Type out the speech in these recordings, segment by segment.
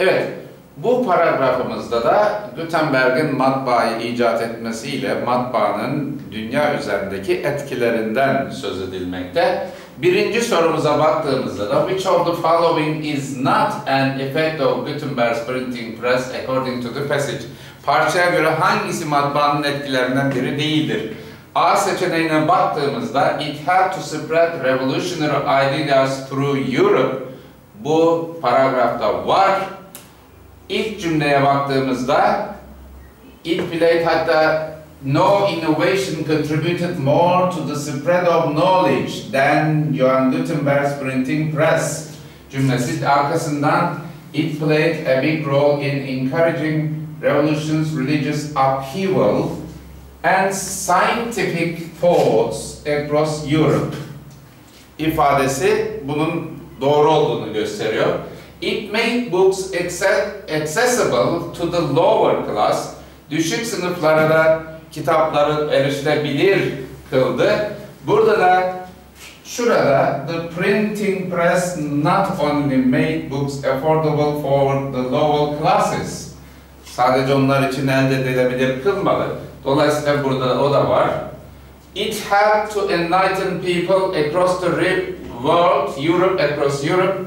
Evet, bu paragrafımızda da Gutenberg'in matbaayı icat etmesiyle matbaanın dünya üzerindeki etkilerinden söz edilmekte. Birinci sorumuza baktığımızda da which of the following is not an effect of Gutenberg's printing press according to the passage? Parçaya göre hangisi matbaanın etkilerinden biri değildir? A seçeneğine baktığımızda it had to spread revolutionary ideas through Europe. Bu paragrafta var. İlk cümleye baktığımızda it played hatta no innovation contributed more to the spread of knowledge than Johann Gutenberg's printing press cümlesi arkasından it played a big role in encouraging revolutions, religious upheaval and scientific thoughts across Europe ifadesi bunun doğru olduğunu gösteriyor. It made books accessible to the lower class. Düşük sınıflara da kitapları erişilebilir kıldı. Burada da şurada the printing press not only made books affordable for the lower classes. Sadece onlar için elde edilebilir kılmadı. Dolayısıyla burada o da var. It had to enlighten people across the world, Europe, across Europe,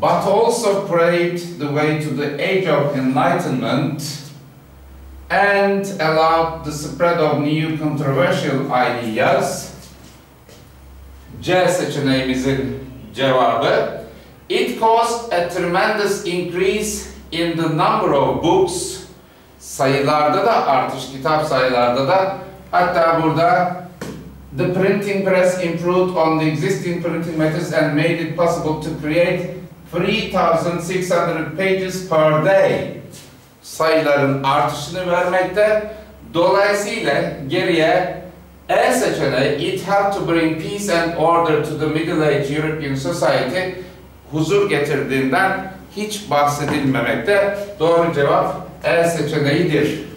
but also paved the way to the age of enlightenment and allowed the spread of new controversial ideas. C seçeneğimizin cevabı. It caused a tremendous increase in the number of books. Sayılarda da artış, kitap sayılarda da. Hatta burada the printing press improved on the existing printing methods and made it possible to create 3600 pages per day sayıların artışını vermekte. Dolayısıyla geriye E seçeneği it had to bring peace and order to the middle age European society huzur getirdiğinden hiç bahsedilmemekte. Doğru cevap E seçeneğidir.